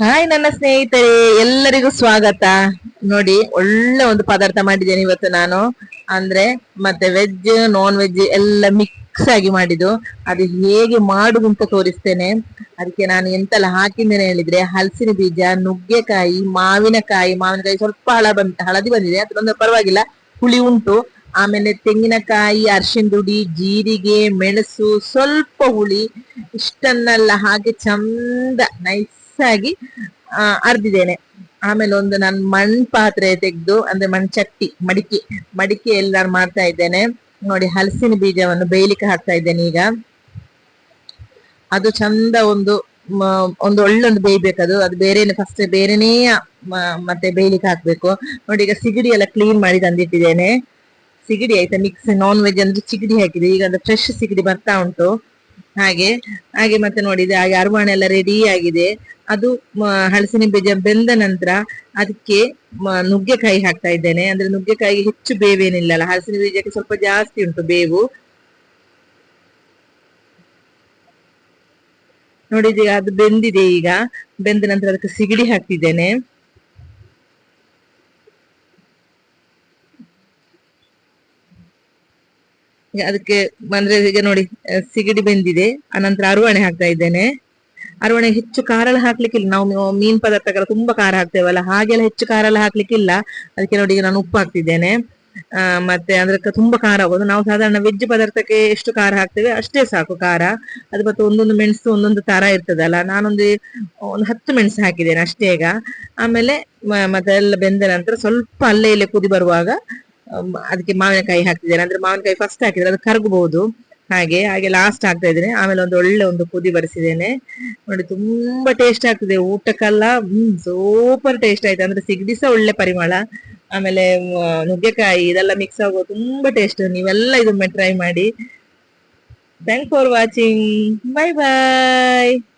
Hi ನನ್ನ ಸ್ನೇಹಿತರೆ, ಎಲ್ಲರಿಗೂ ಸ್ವಾಗತ. ನೋಡಿ, ಒಳ್ಳೆ ಒಂದು ಪದಾರ್ಥ ಮಾಡಿದ್ದೇನೆ ಇವತ್ತು ನಾನು. ಅಂದ್ರೆ ಮತ್ತೆ ವೆಜ್ ನಾನ್ ವೆಜ್ ಎಲ್ಲ ಮಿಕ್ಸ್ ಆಗಿ ಮಾಡಿದ್ದು. ಅದು ಹೇಗೆ ಮಾಡುದು ಅಂತ ತೋರಿಸ್ತೇನೆ. ಅದಕ್ಕೆ ನಾನು ಎಂತೆಲ್ಲ ಹಾಕಿದ್ದೇನೆ ಹೇಳಿದ್ರೆ, ಹಲಸಿನ ಬೀಜ, ನುಗ್ಗೆಕಾಯಿ, ಮಾವಿನಕಾಯಿ ಮಾವಿನಕಾಯಿ ಸ್ವಲ್ಪ ಹಳ ಬಂದ ಹಳದಿ ಬಂದಿದೆ ಅದೊಂದು ಪರವಾಗಿಲ್ಲ, ಹುಳಿ ಉಂಟು. ಆಮೇಲೆ ತೆಂಗಿನಕಾಯಿ, ಅರ್ಶಿನ ದುಡಿ, ಜೀರಿಗೆ, ಮೆಣಸು, ಸ್ವಲ್ಪ ಹುಳಿ, ಇಷ್ಟನ್ನೆಲ್ಲ ಹಾಗೆ ಚಂದ ನೈಸ್ ಆಗಿ ಅರ್ದಿದ್ದೇನೆ. ಆಮೇಲೆ ಒಂದು ನಾನು ಮಣ್ ಪಾತ್ರೆ ತೆಗೆದು, ಅಂದ್ರೆ ಮಣ್ ಚಟ್ಟಿ, ಮಡಿಕೆ ಮಡಿಕೆ ನಾನು ಮಾಡ್ತಾ ಇದ್ದೇನೆ. ನೋಡಿ, ಹಲಸಿನ ಬೀಜವನ್ನು ಬೇಯಲಿಕ್ಕೆ ಹಾಕ್ತಾ ಇದ್ದೇನೆ ಈಗ. ಅದು ಚಂದ ಒಂದು ಒಂದು ಒಳ್ಳೆ ಒಂದು ಬೇಯ್ಬೇಕದು ಅದು ಬೇರೆನೆ ಫಸ್ಟ್ ಬೇರೆನೇ ಮತ್ತೆ ಬೇಯ್ಲಿಕ್ಕೆ ಹಾಕ್ಬೇಕು. ನೋಡಿ, ಈಗ ಸಿಗಡಿ ಎಲ್ಲ ಕ್ಲೀನ್ ಮಾಡಿ ತಂದಿಟ್ಟಿದ್ದೇನೆ. ಸಿಗಡಿ ಆಯ್ತಾ? ಮಿಕ್ಸ್ ನಾನ್ ವೆಜ್ ಅಂದ್ರೆ ಸಿಗಡಿ ಹಾಕಿದೆ. ಈಗ ಅದು ಫ್ರೆಶ್ ಸಿಗಡಿ ಬರ್ತಾ ಉಂಟು. ಹಾಗೆ ಹಾಗೆ ಮತ್ತೆ ನೋಡಿದೆ ಹಾಗೆ ಅರವಾಣೆ ಎಲ್ಲ ರೆಡಿ ಆಗಿದೆ. ಅದು ಹಲಸಿನ ಬೀಜ ಬೆಂದ ನಂತರ ಅದಕ್ಕೆ ನುಗ್ಗೆಕಾಯಿ ಹಾಕ್ತಾ ಇದ್ದೇನೆ. ಅಂದ್ರೆ ನುಗ್ಗೆಕಾಯಿಗೆ ಹೆಚ್ಚು ಬೇವೇನಿಲ್ಲ ಅಲ್ಲ ಹಲಸಿನ ಬೀಜಕ್ಕೆ ಸ್ವಲ್ಪ ಜಾಸ್ತಿ ಉಂಟು ಬೇವು. ನೋಡಿ ಅದು ಬೆಂದಿದೆ ಈಗ. ಬೆಂದ ನಂತರ ಅದಕ್ಕೆ ಸಿಗಡಿ ಹಾಕ್ತಿದ್ದೇನೆ. ಈಗ ಅದಕ್ಕೆ, ಅಂದ್ರೆ ಈಗ ನೋಡಿ, ಸಿಗಡಿ ಬೆಂದಿದೆ. ಅನಂತರ ಅರುವಣೆ ಹಾಕ್ತಾ ಇದ್ದೇನೆ. ಅರುವಣೆ ಹೆಚ್ಚು ಖಾರ ಎಲ್ಲ ಹಾಕ್ಲಿಕ್ಕಿಲ್ಲ. ನಾವು ಮೀನ್ ಪದಾರ್ಥಗಳ ತುಂಬಾ ಖಾರ ಹಾಕ್ತೇವಲ್ಲ. ಹಾಗೆಲ್ಲ ಹೆಚ್ಚು ಖಾರ ಎಲ್ಲ ಹಾಕ್ಲಿಕ್ಕಿಲ್ಲ. ಅದಕ್ಕೆ ನೋಡಿ ನಾನು ಉಪ್ಪು ಹಾಕ್ತಿದ್ದೇನೆ. ಮತ್ತೆ ಅದಕ್ಕೆ ತುಂಬಾ ಖಾರ ಆಗೋದು ನಾವು ಸಾಧಾರಣ ವೆಜ್ ಪದಾರ್ಥಕ್ಕೆ ಎಷ್ಟು ಖಾರ ಹಾಕ್ತೇವೆ ಅಷ್ಟೇ ಸಾಕು ಖಾರ. ಅದು ಮತ್ತೆ ಒಂದೊಂದು ಮೆಣಸು ಒಂದೊಂದು ತರ ಇರ್ತದಲ್ಲ. ನಾನೊಂದು ಒಂದು ಹತ್ತು ಮೆಣಸು ಹಾಕಿದ್ದೇನೆ ಅಷ್ಟೇ ಈಗ. ಆಮೇಲೆ ಮತ್ತೆ ಎಲ್ಲ ಬೆಂದ ನಂತರ ಸ್ವಲ್ಪ ಅಲ್ಲೇ ಇಲ್ಲೇ ಕುದಿ ಬರುವಾಗ ಅದಕ್ಕೆ ಮಾವಿನಕಾಯಿ ಹಾಕ್ತಿದ್ದೇನೆ. ಅಂದ್ರೆ ಮಾವಿನಕಾಯಿ ಫಸ್ಟ್ ಹಾಕಿದ್ರೆ ಅದು ಕರಗಬಹುದು. ಹಾಗೆ ಹಾಗೆ ಲಾಸ್ಟ್ ಹಾಕ್ತಾ ಇದ್ದೇನೆ. ಆಮೇಲೆ ಒಂದು ಒಳ್ಳೆ ಒಂದು ಪುದಿ ಬರಿಸಿದ್ದೇನೆ. ನೋಡಿ, ತುಂಬಾ ಟೇಸ್ಟ್ ಆಗ್ತದೆ. ಊಟಕ್ಕೆಲ್ಲ, ಹ್ಮ್ ಸೂಪರ್ ಟೇಸ್ಟ್ ಆಯ್ತು. ಅಂದ್ರೆ ಸಿಗಡಿ ಒಳ್ಳೆ ಪರಿಮಳ. ಆಮೇಲೆ ನುಗ್ಗೆಕಾಯಿ ಇದೆಲ್ಲ ಮಿಕ್ಸ್ ಆಗೋ ತುಂಬಾ ಟೇಸ್ಟ್ ನೀವೆಲ್ಲ ಇದೊಮ್ಮೆ ಟ್ರೈ ಮಾಡಿ. Thank for watching bye bye